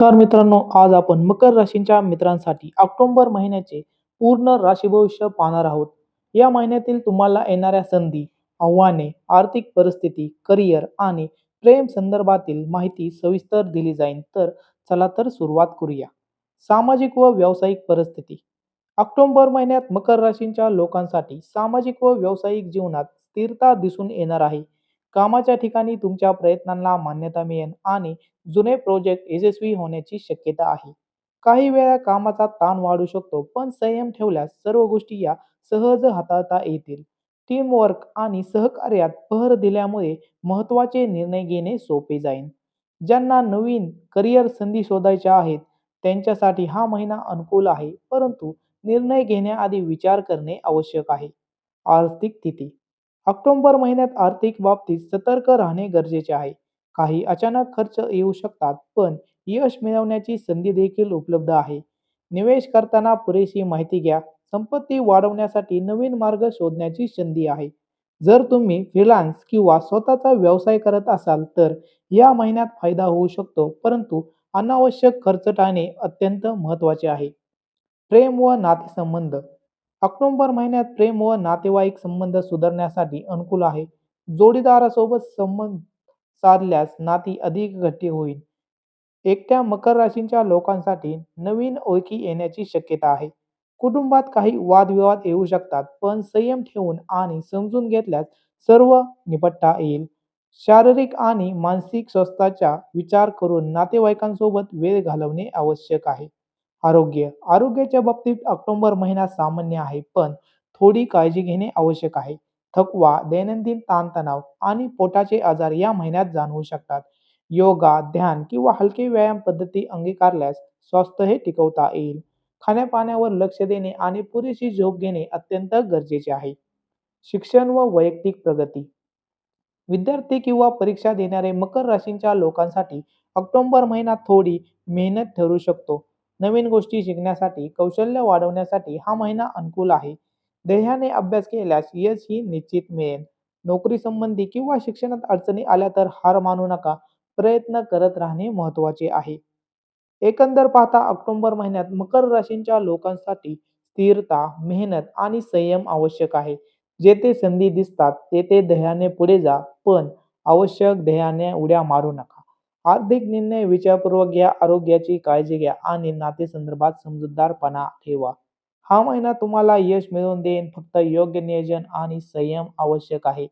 नमस्कार मित्रांनो आज आपण मकर राशींच्या मित्रांसाठी ऑक्टोबर महिन्याचे पूर्ण राशी भविष्य पाहणार आहोत. या महिन्यातील तुम्हाला येणाऱ्या संधी आव्हाने आर्थिक परिस्थिती करिअर आणि प्रेम संदर्भातील माहिती सविस्तर दिली जाईल. तर चला तर सुरुवात करूया. सामाजिक व व्यावसायिक परिस्थिती. ऑक्टोबर महिन्यात मकर राशींच्या लोकांसाठी सामाजिक व व्यावसायिक जीवनात स्थिरता दिसून येणार आहे. कामाच्या ठिकाणी तुमच्या प्रयत्नांना मान्यता मिळेल आणि जुने प्रोजेक्ट यशस्वी होण्याची शक्यता आहे. काही वेळा कामाचा ताण वाढू शकतो पण संयम ठेवल्यास सर्व गोष्टी या सहज हाताळता येतील. टीमवर्क आणि सहकार्यात भर दिल्यामुळे महत्त्वाचे निर्णय घेणे सोपे जाईल. ज्यांना नवीन करिअर संधी शोधायच्या आहेत त्यांच्यासाठी हा महिना अनुकूल आहे परंतु निर्णय घेण्याआधी विचार करणे आवश्यक आहे. आर्थिक स्थिती ऑक्टोबर महिन्यात आर्थिक बाबतीत सतर्क राहणे गरजेचे आहे. काही अचानक खर्च येऊ शकतात पण यश मिळवण्याची संधी देखील उपलब्ध आहे. निवेश करताना पुरेशी माहिती घ्या. संपत्ती वाढवण्यासाठी नवीन मार्ग शोधण्याची संधी आहे. जर तुम्ही फ्रीलान्स किंवा स्वतःचा व्यवसाय करत असाल तर या महिन्यात फायदा होऊ शकतो परंतु अनावश्यक खर्च टाळणे अत्यंत महत्त्वाचे आहे. प्रेम व नातेसंबंध ऑक्टोबर महिन्यात प्रेम व नातेवाईक संबंध सुधारण्यासाठी अनुकूल आहे. जोडीदारासोबत संबंध साधल्यास नाती अधिक घट्टी होईल. एकट्या मकर राशींच्या लोकांसाठी नवीन ओळखी येण्याची शक्यता आहे. कुटुंबात काही वादविवाद येऊ शकतात पण संयम ठेवून आणि समजून घेतल्यास सर्व निपटता येईल. शारीरिक आणि मानसिक स्वास्थ्याचा विचार करून नातेवाईकांसोबत वेळ घालवणे आवश्यक आहे. आरोग्य. आरोग्याच्या बाबतीत ऑक्टोबर महिना सामान्य आहे पण थोडी काळजी घेणे आवश्यक आहे. थकवा दैनंदिन ताणतणाव आणि पोटाचे आजार या महिन्यात जाणवू शकतात. योगा ध्यान किंवा हलके व्यायाम पद्धती अंगीकारल्यास स्वास्थ्य हे टिकवता येईल. खाण्यापाण्यावर लक्ष देणे आणि पुरेशी झोप घेणे अत्यंत गरजेचे आहे. शिक्षण व वैयक्तिक प्रगती. विद्यार्थी किंवा परीक्षा देणारे मकर राशींच्या लोकांसाठी ऑक्टोबर महिना थोडी मेहनत ठरू शकतो. नवीन गोष्टी शिकण्यासाठी कौशल्य वाढवण्यासाठी हा महिना अनुकूल आहे. ध्येयाने अभ्यास केल्यास यश ही निश्चित मिळेल. नोकरी संबंधी किंवा शिक्षणात अडचणी आल्या तर हार मानू नका. प्रयत्न करत राहणे महत्त्वाचे आहे. एकंदर पाहता ऑक्टोबर महिन्यात मकर राशींच्या लोकांसाठी स्थिरता मेहनत आणि संयम आवश्यक आहे. जेथे संधी दिसतात तेथे ध्येयाने पुढे जा पण आवश्यक ध्येयाने उड्या मारू नका. आर्थिक निर्णय विचारपूर्वक घ्या आरोग्याची काळजी घ्या आणि नातेसंदर्भात समजूतदारपणा ठेवा. हा महिना तुम्हाला यश मिळवून देईन फक्त योग्य नियोजन आणि संयम आवश्यक आहे.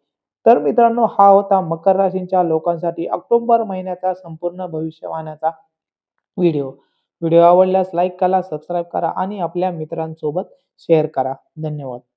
तर मित्रांनो हा होता मकर राशींच्या लोकांसाठी ऑक्टोबर महिन्याचा संपूर्ण भविष्यवाण्याचा व्हिडिओ. व्हिडिओ आवडल्यास लाईक करा सबस्क्राईब करा आणि आपल्या मित्रांसोबत शेअर करा. धन्यवाद.